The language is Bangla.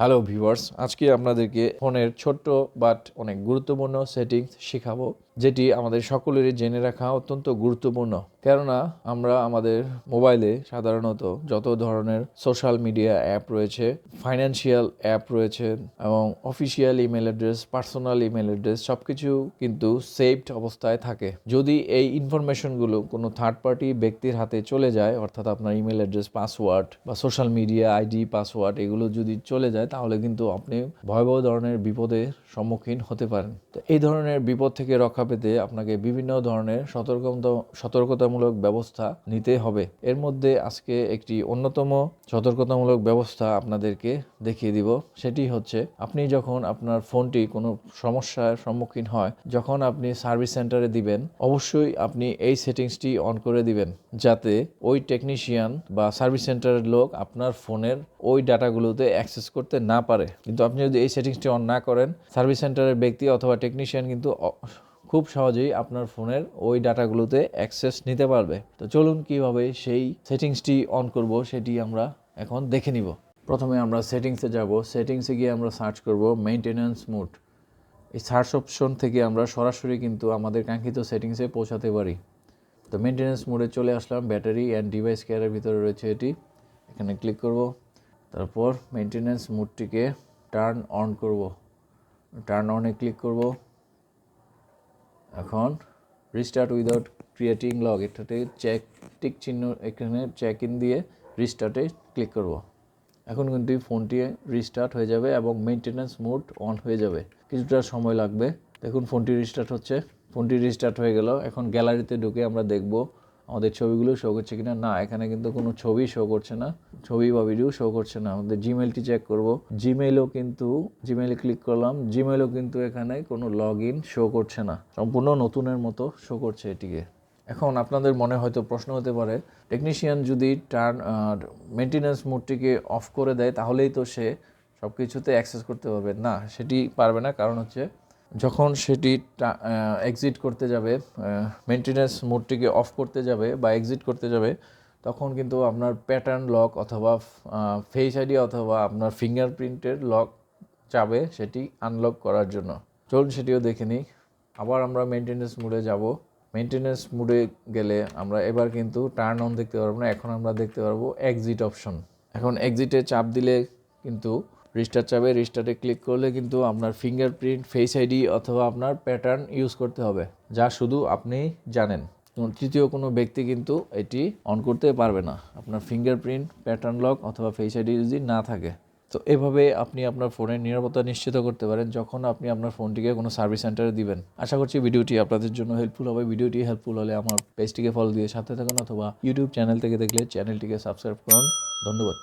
হ্যালো ভিউয়ার্স আজকে আপনাদেরকে ফোনের ছোট্ট বাট অনেক গুরুত্বপূর্ণ সেটিংস শেখাবো, যেটি আমাদের সকলেরই জেনে রাখা অত্যন্ত গুরুত্বপূর্ণ। কেননা, আমরা আমাদের মোবাইলে সাধারণত যত ধরনের সোশ্যাল মিডিয়া অ্যাপ রয়েছে ফাইন্যান্সিয়াল অ্যাপ রয়েছে, এবং official email address personal email address সব কিছু কিন্তু সেভড অবস্থায় থাকে। যদি এই ইনফরমেশনগুলো কোনো থার্ড পার্টি ব্যক্তির হাতে চলে যায়, অর্থাৎ আপনার ইমেল অ্যাড্রেস পাসওয়ার্ড বা সোশ্যাল মিডিয়া আইডি পাসওয়ার্ড এগুলো যদি চলে যায় তাহলে কিন্তু আপনি ভয়াবহ ধরনের বিপদের সম্মুখীন হতে পারেন। তো এই ধরনের বিপদ থেকে রক্ষা পেতে আপনাকে বিভিন্ন ধরনের সতর্কতা সতর্কতামূলক ব্যবস্থা নিতে হবে। এর মধ্যে আজকে একটি অন্যতম সতর্কতামূলক ব্যবস্থা আপনাদেরকে দেখিয়ে দিব। সেটি হচ্ছে, আপনি যখন আপনার ফোনটি কোনো সমস্যার সম্মুখীন হয়, যখন আপনি সার্ভিস সেন্টারে দিবেন, অবশ্যই আপনি এই সেটিংসটি অন করে দিবেন। যাতে ওই টেকনিশিয়ান বা সার্ভিস সেন্টারের লোক আপনার ফোনের ওই ডাটাগুলোতে অ্যাক্সেস করতে না পারে। কিন্তু আপনি যদি এই সেটিংসটি অন না করেন, সার্ভিস সেন্টারের ব্যক্তি অথবা টেকনিশিয়ান কিন্তু খুব সহজেই আপনার ফোনের ওই ডাটাগুলোতে অ্যাক্সেস নিতে পারবে। তো চলুন কীভাবে সেই সেটিংসটি অন করব সেটি আমরা এখন দেখে নিব। প্রথমে আমরা সেটিংসে যাব। সেটিংসে গিয়ে আমরা সার্চ করব মেইনটেনেন্স মোড এই সার্চ অপশন থেকে আমরা সরাসরি কিন্তু আমাদের কাঙ্ক্ষিত সেটিংসে পৌঁছাতে পারি। তো মেনটেন্যান্স মোডে চলে আসলাম। ব্যাটারি অ্যান্ড ডিভাইস কেয়ারের ভিতরে রয়েছে এটি। এখানে ক্লিক করব। তারপর মেনটেন্যান্স মোডটিকে টার্ন অন করব। টার্ন অনে ক্লিক করব। এখন রিস্টার্ট উইদাউট ক্রিয়েটিং লগ এটাতে চেক টিক চিহ্ন এখানে চেক ইন দিয়ে রিস্টার্টে ক্লিক করব। এখন কিন্তু ফোনটি রিস্টার্ট হয়ে যাবে এবং মেনটেন্যান্স মোড অন হয়ে যাবে। কিছুটা সময় লাগবে। দেখুন ফোনটি রিস্টার্ট হচ্ছে। ফোনটি রিস্টার্ট হয়ে গেল। এখন গ্যালারিতে ঢুকে আমরা দেখব আমাদের ছবিগুলো শো করছে কিনা? না, এখানে কিন্তু কোনো ছবি শো করছে না। ছবি বা ভিডিও শো করছে না। আমাদের জিমেলটি চেক করব। জিমেইলও কিন্তু জিমেইলে ক্লিক করলাম। জিমেইলও কিন্তু এখানে কোনো লগ ইন শো করছে না। সম্পূর্ণ নতুনের মতো শো করছে এটিকে। এখন আপনাদের মনে হয়তো প্রশ্ন হতে পারে টেকনিশিয়ান যদি টার্ন মেনটেন্যান্স মোডটিকে অফ করে দেয়, তাহলেই তো সে সব কিছুতে অ্যাক্সেস করতে পারবে। না, সেটি পারবে না। কারণ হচ্ছে যখন সেটি এক্সিট করতে যাবে মেনটেন্যান্স মোডটিকে অফ করতে যাবে বা এক্সিট করতে যাবে, তখন কিন্তু আপনার প্যাটার্ন লক অথবা ফেস আইডি অথবা আপনার ফিঙ্গারপ্রিন্টের লক চাবে সেটি আনলক করার জন্য। চলুন সেটিও দেখে নিই। আবার আমরা মেনটেন্যান্স মোডে যাব। মেনটেন্যান্স মোডে গেলে আমরা এবার কিন্তু টার্ন অন দেখতে পারব না, এখন আমরা দেখতে পারব এক্সিট অপশন এখন এক্সিটে চাপ দিলে কিন্তু রিস্টার্ট চাপে রিস্টার্টে ক্লিক করলে কিন্তু আপনার ফিঙ্গারপ্রিন্ট ফেস আইডি অথবা আপনার প্যাটার্ন ইউজ করতে হবে, যা শুধু আপনি জানেন। তৃতীয় কোনো ব্যক্তি কিন্তু এটি অন করতে পারবে না। আপনার ফিঙ্গারপ্রিন্ট প্যাটার্ন লক অথবা ফেস আইডি যদি না থাকে, তো এভাবে আপনি আপনার ফোনের নিরাপত্তা নিশ্চিত করতে পারেন যখন আপনি আপনার ফোনটিকে কোনো সার্ভিস সেন্টারে দিবেন। আশা করছি ভিডিওটি আপনাদের জন্য হেল্পফুল হবে। ভিডিওটি হেল্পফুল হলে আমার পেজটিকে ফলো দিয়ে সাথে থাকুন অথবা ইউটিউব চ্যানেল থেকে দেখলে চ্যানেলটিকে সাবস্ক্রাইব করুন। ধন্যবাদ।